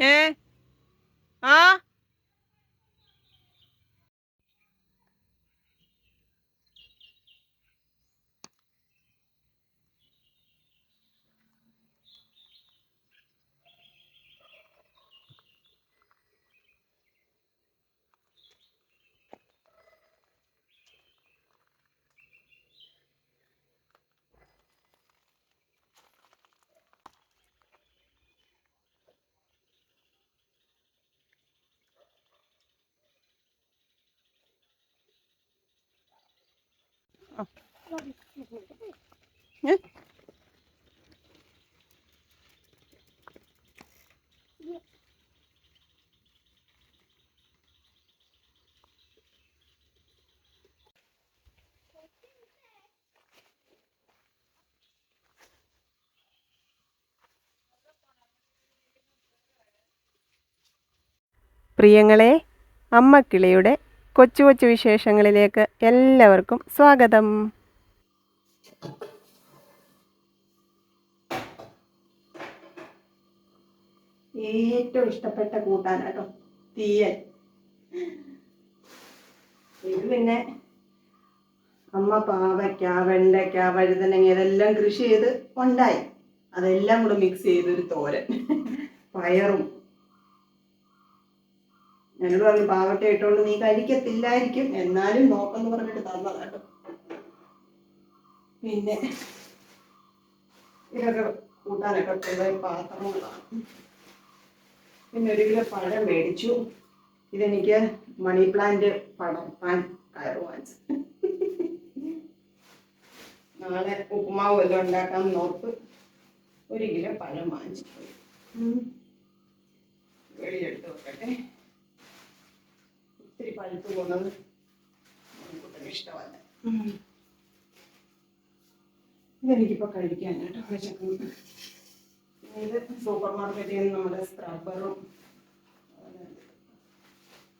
ഏഹ് പ്രിയങ്ങളെ അമ്മക്കിളിയുടെ കൊച്ചു കൊച്ചു വിശേഷങ്ങളിലേക്ക് എല്ലാവർക്കും സ്വാഗതം. ഏറ്റവും ഇഷ്ടപ്പെട്ട കൂട്ടാനാട്ടോ തീയൽ. ഇത് പിന്നെ അമ്മ പാവയ്ക്ക വെണ്ടയ്ക്ക വഴുതനങ്ങ ഇതെല്ലാം കൃഷി ചെയ്ത് ഉണ്ടായി. അതെല്ലാം കൂടെ മിക്സ് ചെയ്തൊരു തോരൻ. പയറും എന്നോട് പറഞ്ഞു പാവട്ടെ ഇട്ടോണ്ട് നീ കഴിക്കത്തില്ലായിരിക്കും. എന്നാലും നോക്കെന്ന് പറഞ്ഞിട്ട് തന്നതാട്ടോ പിന്നെ ഇതൊക്കെ കൂട്ടാനൊക്കെ പിള്ളേർ പാത്രങ്ങളാണ്. പിന്നെ ഒരു കിലോ പഴം മേടിച്ചു. ഇതെനിക്ക് മണി പ്ലാന്റ് പടം പാൻ കയറ് വാങ്ങിച്ചു. നാളെ ഉപ്പുമാവ് വല്ലതും ഉണ്ടാക്കാൻ നോക്ക് ഒരു കിലോ പഴം വാങ്ങിച്ചു. വെളിയെടുത്ത് വെക്കട്ടെ. ഒത്തിരി പഴുത്ത് പോകുന്നത് നമുക്കൊട്ടും ഇഷ്ടമല്ല. ഇതെനിക്കിപ്പോൾ കഴിക്കാനായിട്ട് ഇത് സൂപ്പർ മാർക്കറ്റിൽ നിന്ന് നമ്മുടെ സ്ക്രബറും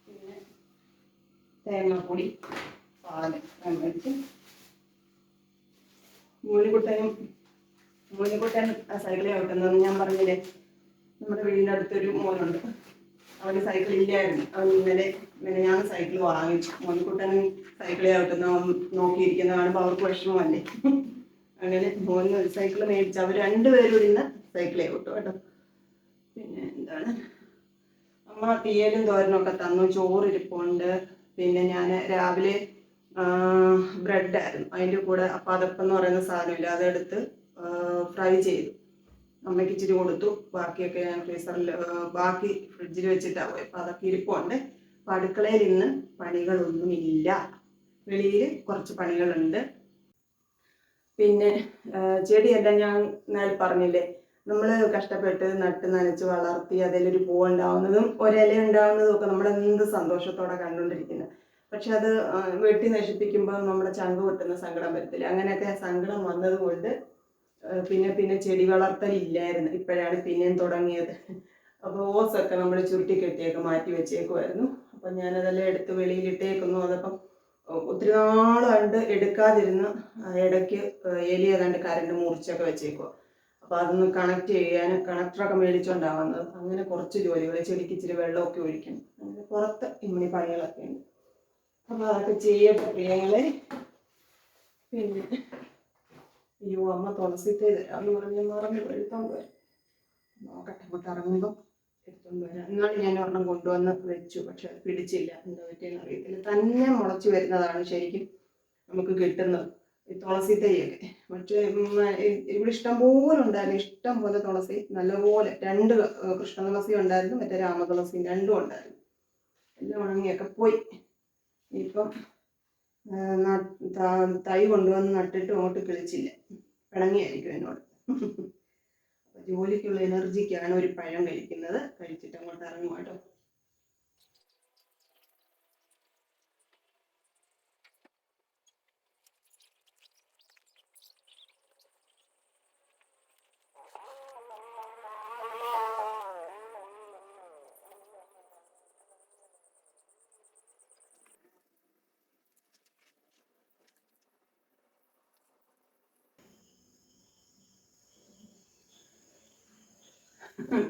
പിന്നെ തേങ്ങാപ്പൊടി പാൽ മേടിച്ച് മൂലിക്കുട്ടനും മൂലിക്കുട്ടൻ സൈക്കിളിൽ ഓട്ടുന്നത് ഞാൻ പറഞ്ഞില്ലേ? നമ്മുടെ വീടിന്റെ അടുത്തൊരു മോനുണ്ട്. അവന് സൈക്കിൾ ഇല്ലായിരുന്നു. അവൻ ഇന്നലെ ഞാൻ സൈക്കിൾ വാങ്ങിച്ചു മോൻകുട്ടൻ സൈക്കിൾ ചവിട്ടുന്ന നോക്കിയിരിക്കുന്ന കാണുമ്പോൾ അവർക്ക് വിഷമമല്ലേ അങ്ങനെ മോന് ഒരു സൈക്കിൾ മേടിച്ചു അവർ രണ്ടുപേരും ഇരുന്ന് സൈക്കിളേ ഓട്ടു കേട്ടോ. പിന്നെ എന്താണ്? അമ്മ തീയലും തോരനൊക്കെ തന്നു. ചോറ് ഇരിപ്പുണ്ട് പിന്നെ ഞാൻ രാവിലെ ബ്രെഡായിരുന്നു അതിന്റെ കൂടെ അപ്പാതപ്പം എന്ന് പറയുന്ന സാധനമില്ല. അതെടുത്ത് ഫ്രൈ ചെയ്തു. അമ്മയ്ക്ക് ഇച്ചിരി കൊടുത്തു. ബാക്കിയൊക്കെ ഞാൻ ഫ്രീസറിൽ ബാക്കി ഫ്രിഡ്ജിൽ വെച്ചിട്ടാണ് പോയി. അപ്പോൾ അതൊക്കെ ഇരിപ്പുണ്ട്. അപ്പോൾ അടുക്കളയിൽ ഇന്ന് പണികളൊന്നുമില്ല. വെളിയിൽ കുറച്ച് പണികളുണ്ട്. പിന്നെ ചെടിയെല്ലാം ഞാൻ നേരെ പറഞ്ഞില്ലേ? നമ്മൾ കഷ്ടപ്പെട്ട് നട്ട് നനച്ച് വളർത്തി അതിലൊരു പൂ ഉണ്ടാവുന്നതും ഒരില ഉണ്ടാവുന്നതും ഒക്കെ നമ്മൾ എന്ത് സന്തോഷത്തോടെ കണ്ടുകൊണ്ടിരിക്കുന്നത് പക്ഷെ അത് വെട്ടി നശിപ്പിക്കുമ്പോൾ നമ്മുടെ ചങ്ക് പൊട്ടുന്ന സങ്കടം വരത്തില്ല. അങ്ങനെയൊക്കെ സങ്കടം വന്നതുകൊണ്ട് പിന്നെ പിന്നെ ചെടി വളർത്തലില്ലായിരുന്നു. ഇപ്പോഴാണ് പിന്നെയും തുടങ്ങിയത്. അപ്പോൾ ഓസൊക്കെ നമ്മൾ ചുരുട്ടി കെട്ടിയൊക്കെ മാറ്റി വെച്ചേക്കുമായിരുന്നു അപ്പം ഞാനതെല്ലാം എടുത്ത് വെളിയിലിട്ടേക്കുന്നു. അതപ്പം ഒത്തിരി നാളുണ്ട് എടുക്കാതിരുന്ന് ഇടയ്ക്ക് എലി ഏതാണ്ട് കരണ്ട് മുറിച്ചൊക്കെ വെച്ചേക്കുക അപ്പോൾ അതൊന്ന് കണക്ട് ചെയ്യാനും കണക്ടറൊക്കെ മേടിച്ചോണ്ടാണ് വന്നത് അങ്ങനെ കുറച്ച് ജോലികൾ ചെടിക്ക് ഇച്ചിരി വെള്ളമൊക്കെ ഒഴിക്കണം. അങ്ങനെ പുറത്ത് ഇമ്മണി പണികളൊക്കെ ഉണ്ട്. അപ്പോൾ അതൊക്കെ ചെയ്യട്ടെ പ്രിയങ്ങളെ. പിന്നെ അയ്യോ അമ്മ തുളസി തരാന്ന് പറഞ്ഞ മറന്ന് എഴുത്തോണ്ട് വരാം നോക്കട്ടെ അങ്ങോട്ട് ഇറങ്ങുമ്പോൾ എടുത്തോണ്ട് വരാം. എന്നാണ് ഞാൻ ഒരെണ്ണം കൊണ്ടുവന്ന് വെച്ചു പക്ഷെ അത് പിടിച്ചില്ല. എന്താ പറ്റിയെന്ന് അറിയത്തില്ല. തന്നെ മുളച്ചു വരുന്നതാണ് ശരിക്കും നമുക്ക് കിട്ടുന്നത്. ഈ തുളസി തൈയൊക്കെ. മറ്റേ ഇവിടെ ഇഷ്ടം പോലെ ഉണ്ടായിരുന്നു. ഇഷ്ടം പോലെ തുളസി നല്ലപോലെ രണ്ട് കൃഷ്ണ തുളസി ഉണ്ടായിരുന്നു മറ്റേ രാമതുളസിയും രണ്ടും ഉണ്ടായിരുന്നു. എല്ലാം ഉണങ്ങിയൊക്കെ പോയി. ഇപ്പം ത- കൊണ്ടുവന്ന് നട്ടിട്ട് അങ്ങോട്ട് കിളിച്ചില്ല. പിണങ്ങിയായിരിക്കും എന്നോട്. ജോലിക്കുള്ള എനർജിക്കാണ് ഒരു പഴം കഴിക്കുന്നത്. കഴിച്ചിട്ട് അങ്ങോട്ട് ഇറങ്ങും കേട്ടോ.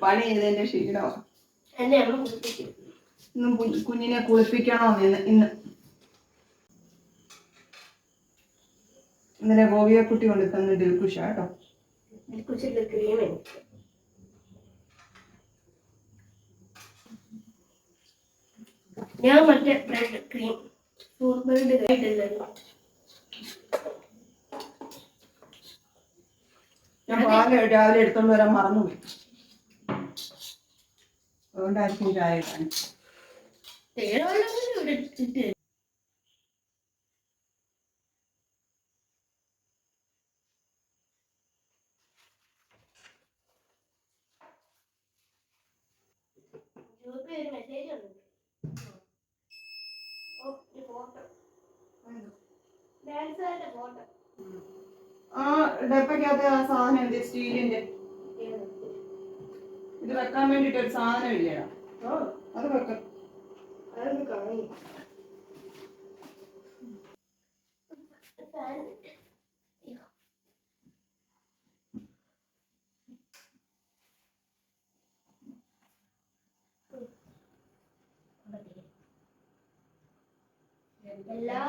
പണി ചെയ്തതിന്റെ എന്നെ അമ്മ കുളിപ്പിക്കും. ഇന്ന് കുഞ്ഞിനെ കുളിപ്പിക്കണോ ഇന്ന് ഇന്ന്. ഇന്നലെ ഗോപിയക്കുട്ടി കൊണ്ട് തന്ന ദിൽക്കുഷ കേട്ടോ. ക്രീം എനിക്ക് ഞാൻ മറ്റേ ബ്രെഡ് ക്രീം ബ്രെഡ് കഴിട്ടില്ലല്ലോ ഞാൻ പാൽ രാവിലെ എടുത്തോണ്ട് വരാൻ മറന്നുപോയി അതുകൊണ്ടായിരിക്കും ചായ കാണിച്ചത് തേടുവെള്ളം ഇവിടെ ഇട്ടിട്ട് ഗ്രൂപ്പിൽ ഒരു മെസ്സേജ് വന്നു ഓ ഒരു ഫോട്ടോ ചായ ആ ഡെപ്പയ്ക്കകത്ത് ആ സാധനം എന്ത് സ്റ്റീലിന്റെ. ഇത് വെക്കാൻ വേണ്ടിട്ട് ഒരു സാധനം ഇല്ലേടാ അത് വെക്കാം. എല്ലാ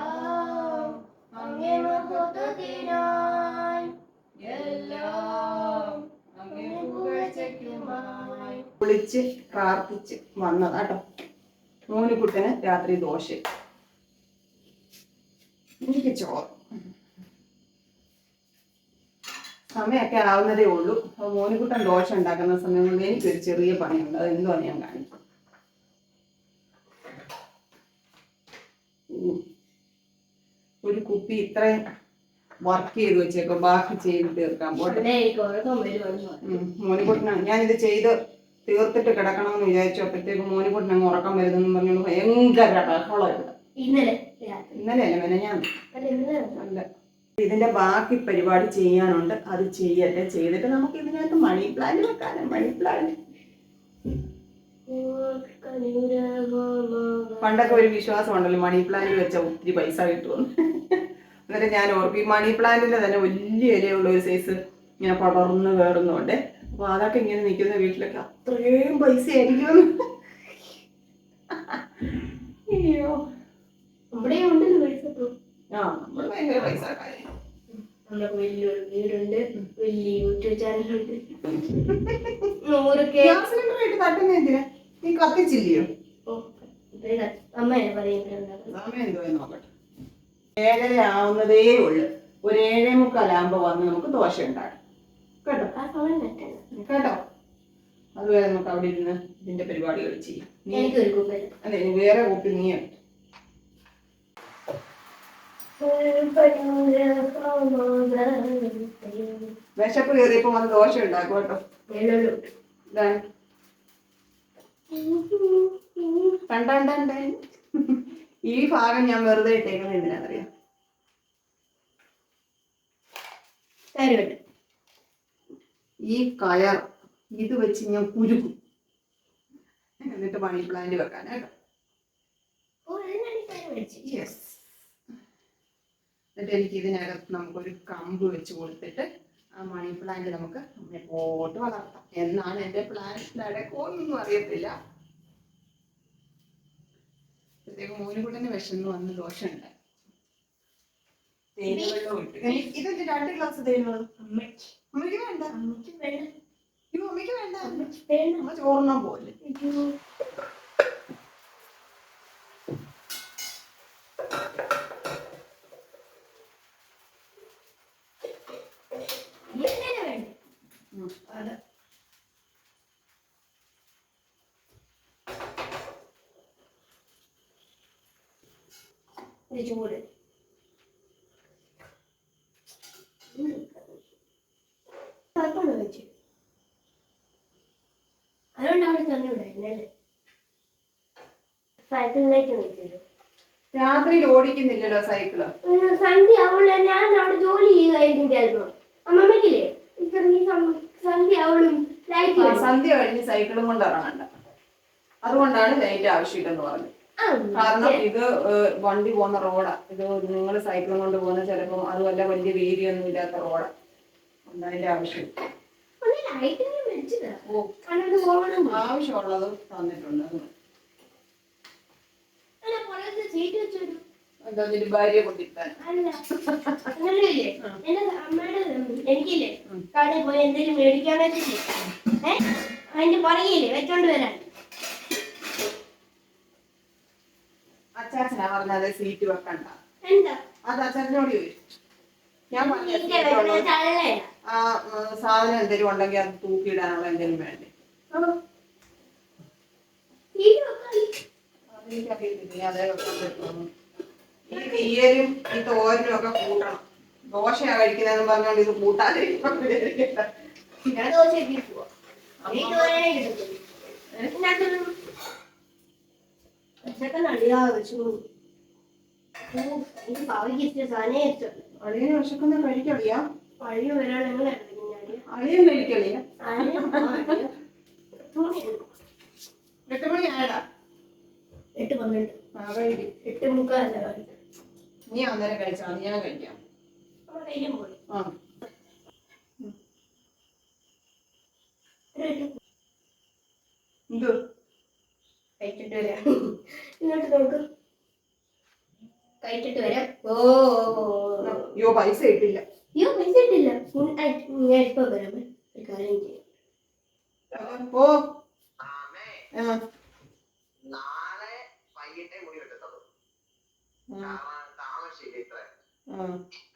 അങ്ങനെ വിളിച്ച് പ്രാർത്ഥിച്ച് വന്നതാട്ടോ മോനുകുട്ടന് രാത്രി ദോശ. എനിക്ക് ചോറ്. സമയമൊക്കെ ആവുന്നതേ ഉള്ളൂ. അപ്പൊ മോനുകുട്ടൻ ദോശ ഉണ്ടാക്കുന്ന സമയം കൊണ്ട് എനിക്കൊരു ചെറിയ പണിയുണ്ട്. അത് എന്തോ ഞാൻ കാണിക്കും. ഒരു കുപ്പി ഇത്രയും വർക്ക് ചെയ്ത് വെച്ചേക്കോ ബാക്കി ചെയ്ത് തീർക്കാൻ പോട്ടെ. മോനിക്കുട്ടനാണ് ഞാനിത് ചെയ്ത് തീർത്തിട്ട് കിടക്കണമെന്ന് വിചാരിച്ചു. അപ്പോഴത്തേക്ക് കൊണ്ട് അങ്ങ് ഉറക്കം വരുന്നെന്ന് പറഞ്ഞു ഭയങ്കര ബഹളം ഇവിടെ ഇന്നലെ അല്ല ഇതിന്റെ ബാക്കി പരിപാടി ചെയ്യാനുണ്ട്. അത് ചെയ്യട്ടെ ചെയ്തിട്ട് നമുക്ക് ഇതിനകത്ത് മണി പ്ലാന്റ് വെക്കാനും മണി പ്ലാന്റ് പണ്ടൊക്കെ ഒരു വിശ്വാസം ഉണ്ടല്ലോ മണി പ്ലാന്റ് വെച്ച ഒത്തിരി പൈസ കിട്ടുമെന്ന് എന്നിട്ട് ഞാൻ ഓർക്കും ഈ മണി പ്ലാന്റിന്റെ തന്നെ വലിയ ഇലയുള്ള ഒരു സൈസ് ഇങ്ങനെ പടർന്നു കയറുന്നുണ്ട് അതൊക്കെ ഇങ്ങനെ നിൽക്കുന്ന വീട്ടിലൊക്കെ അത്രയും പൈസ ആയിരിക്കും അയ്യോ. നമ്മുടെ ഉണ്ടല്ലോ പൈസ ആ നമ്മൾ ഭയങ്കര പൈസ നമുക്ക് വലിയൊരു വീടുണ്ട്. വലിയ യൂട്യൂബ് ചാനലുണ്ട്. നൂറ് ഗ്യാസ് തട്ടുന്ന എന്തിനാ? നീ കത്തിച്ചില്ലയോ? ഏഴര ആവുന്നതേ ഉള്ളു. ഒരു ഏഴേ മുക്കാലാകുമ്പോ വന്ന് നമുക്ക് ദോശ ഉണ്ടാകും കേട്ടോ? ആ സമയം തെറ്റല്ല കേട്ടോ? അതുവരെ നമുക്ക് അവിടെ ഇരുന്ന് ഇതിന്റെ പരിപാടികൾ ചെയ്യാം. അതെ വേറെ കുപ്പി നീ എടുത്തു. വിശപ്പ് കയറിയപ്പോ വന്ന് ദോശ ഉണ്ടാക്കും കേട്ടോ. കണ്ടണ്ടേ ഈ ഭാഗം ഞാൻ വെറുതെ ഇട്ടേക്കുന്നത് എന്തിനാണെന്നറിയാം? കാര്യമുണ്ട് ഈ കയർ ഇത് വെച്ച് ഞാൻ കുരുക്കും എന്നിട്ട് മണി പ്ലാന്റ് വെക്കാനായിട്ട് യെസ് എന്നിട്ട് എനിക്ക് ഇതിനകത്ത് നമുക്കൊരു കമ്പ് വെച്ച് കൊടുത്തിട്ട് ആ മണി പ്ലാന്റ് നമുക്ക് പോട്ട് വളർത്താം. എന്നാണ് എന്റെ പ്ലാൻ ഒന്നും അറിയത്തില്ല. പ്രത്യേകം മോനുകുട്ടന് വിശന്ന് വന്ന് ദോഷമുണ്ട്. ഇതെന്ത് രണ്ട് ഗ്ലാസ് വെള്ളം അമ്മയ്ക്ക്. വേണ്ട. അമ്മയ്ക്ക് വേണം അയ്യോ അമ്മയ്ക്ക് വേണ്ട. അമ്മ ചോറുണ്ണാൻ പോലെ വേണ്ടേ? ചൂട് കുഴപ്പമുണ്ടോ വെച്ച് അതുകൊണ്ട് അവിടെ തന്നെ വിടായിരുന്നല്ലേ സൈക്കിളിലേക്ക് നിൽക്കുന്നു രാത്രിയിൽ ഓടിക്കുന്നില്ലല്ലോ സൈക്കിൾ. സന്ധ്യ അവൾ ഞാൻ അവിടെ ജോലി ചെയ്യുകയായിരുന്നു ചിലപ്പോ. അമ്മമ്മക്കില്ലേ? സന്ധ്യ അവളും സന്ധ്യ കഴിഞ്ഞ് സൈക്കിളും കൊണ്ട് ഇറങ്ങണ്ട. അതുകൊണ്ടാണ് ലൈറ്റ് ആവശ്യമില്ലെന്ന് പറഞ്ഞത്. കാരണം ഇത് വണ്ടി പോകുന്ന റോഡാ ഇത് നിങ്ങൾ സൈക്കിളും കൊണ്ട് പോകുന്ന ചിലപ്പം അതുമല്ല വലിയ വീതിയൊന്നും ഇല്ലാത്ത റോഡാ അതിന്റെ ആവശ്യം. ആവശ്യമുള്ളത് തന്നിട്ടുണ്ട് അത് അല്ല പുറത്ത് സീറ്റ് വെച്ചൊരു എന്താ നിന്റെ കൊണ്ടിരുത്താൻ എനിക്കില്ലേ? കടയിൽ പോയി എന്തെങ്കിലും മേടിക്കാൻ അതിന്റെ പുറകില്ലേ? വെച്ചോണ്ട് വരാൻ. അച്ചാച്ചനാ പറഞ്ഞത് സീറ്റ് വെക്കണ്ട. എന്താ? അത് അച്ചാച്ചനോട് ചോദിച്ചു. ഞാൻ പറഞ്ഞ സാധനം എന്തെങ്കിലും ഉണ്ടെങ്കിൽ അത് തൂക്കിയിടാനുള്ള എന്തെങ്കിലും വേണ്ടേ സീറ്റ് വെക്കാൻ അതെനിക്കറിയത്തില്ല ഇനി അതേ ഈ തീയലും ഈ തോരനും ഒക്കെ കൂട്ടണം. ദോശയാ കഴിക്കുന്നതെന്ന് പറഞ്ഞോണ്ട് ഇത് കൂട്ടാതെ ഇരിക്കണ്ട. ഞാൻ ദോശയൊക്കെ പോവാ വീട്ടിൽ വരാനേ കിട്ടത്തില്ല ഇതിനകത്തൊന്നും വെച്ചു. എനിക്ക് പാവയ്ക്ക് ഇഷ്ടം സാധനേ ഇഷ്ടമല്ല അളിയന് വിശക്കുന്ന കഴിക്കളിയാ വഴി വരാൻ നിങ്ങൾ അളിയൻ കഴിക്കളിയാ ഞാൻ എട്ട് മണി ആയടാ എട്ട് പന്ത്രണ്ട്. എട്ട് മുക്കാലല്ല നീ അന്നേരം കഴിച്ചാ? മതി, ഞാൻ കഴിക്കാം. ആ. എന്ത്? കഴിച്ചിട്ട് വരാം. ഇങ്ങോട്ട് നോക്ക്. കഴിച്ചിട്ട് വരാം. ഓ. അയ്യോ പൈസ ഇട്ടില്ല അയ്യോ പൈസ ഇട്ടില്ല ഞാൻ ഇപ്പൊ വരാം. ഒരു കാര്യം ചെയ്യാം. ഓ ആ നാളെ വൈകിട്ടേ മുടി വെട്ടത്തുള്ളൂ കാരണം താമസിച്ചില്ല ഇത്ര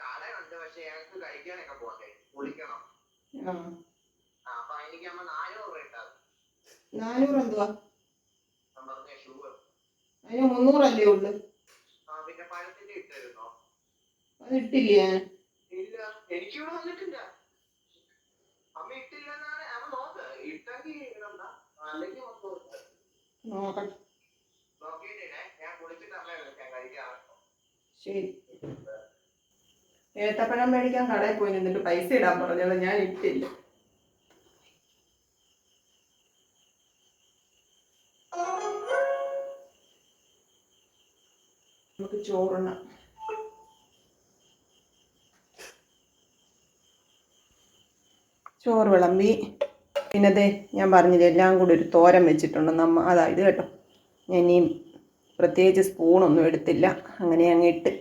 കടയുണ്ട് പക്ഷെ ഞങ്ങൾക്ക് കഴിക്കാനൊക്കെ പോകണ്ടേ കുളിക്കണം അപ്പൊ എനിക്ക് അമ്മ നാനൂറ് ഇട്ടാ നാനൂറ് എന്തുവാ? അതിന് മുന്നൂറല്ലേ ഉള്ളു. പിന്നെ പഴത്തിന്റെ ഇട്ടിരുന്നോ അത് ഇട്ടില്ലേ? ഇല്ല എനിക്ക് എനിക്കിവിടെ വന്നിട്ടില്ല അമ്മ ഇട്ടില്ലെന്നാണ് അമ്മ നോക്ക് ഇട്ടെങ്കിൽ ഇടണ്ട അല്ലെങ്കിൽ നോക്ക് നോക്കട്ടെ. നോക്കിയിട്ടേ ഞാൻ കുളിച്ചിട്ട് അമ്മയെ വിളിക്കാൻ കഴിക്കാറുണ്ടോ ശരി. ഏത്തപ്പഴം മേടിക്കാൻ കടയിൽ പോയി നിന്നിട്ട് പൈസ ഇടാൻ പറഞ്ഞത് ഞാൻ ഇട്ടില്ല. നമുക്ക് ചോറുണ്ണ. ചോറ് വിളമ്പി. പിന്നെ ഞാൻ പറഞ്ഞില്ല എല്ലാം കൂടി ഒരു തോരം വെച്ചിട്ടുണ്ട് നമ്മ അതാ ഇത് കേട്ടോ. ഞാൻ ഇനിയും പ്രത്യേകിച്ച് സ്പൂണൊന്നും എടുത്തില്ല. അങ്ങനെ അങ്ങ് ഇട്ട്.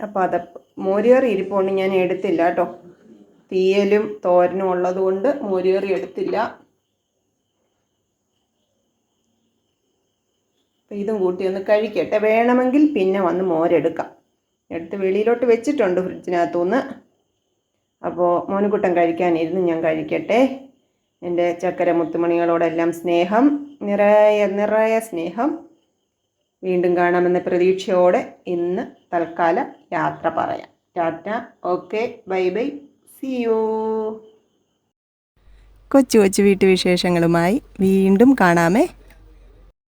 അപ്പോൾ അത് മോരുകറി ഇരിപ്പുണ്ട് ഞാൻ എടുത്തില്ല കേട്ടോ. തീയലും തോരനും ഉള്ളത് കൊണ്ട് മോരുകറി എടുത്തില്ല. ഇതും കൂട്ടി ഒന്ന് കഴിക്കട്ടെ. വേണമെങ്കിൽ പിന്നെ വന്ന് മോരെടുക്കാം. എടുത്ത് വെളിയിലോട്ട് വെച്ചിട്ടുണ്ട് ഫ്രിഡ്ജിനകത്തുനിന്ന്. അപ്പോൾ മോനുകുട്ടൻ കഴിക്കാനിരുന്ന് ഞാൻ കഴിക്കട്ടെ. എന്റെ ചക്കര മുത്തുമണികളോടെല്ലാം സ്നേഹം നിറയെ നിറയെ സ്നേഹം. വീണ്ടും കാണാമെന്ന പ്രതീക്ഷയോടെ ഇന്ന് തൽക്കാലം യാത്ര പറയാം. Tata okay bye bye see you. കൊച്ചു കൊച്ചു വീട്ടുവിശേഷങ്ങളുമായി വീണ്ടും കാണാമേ.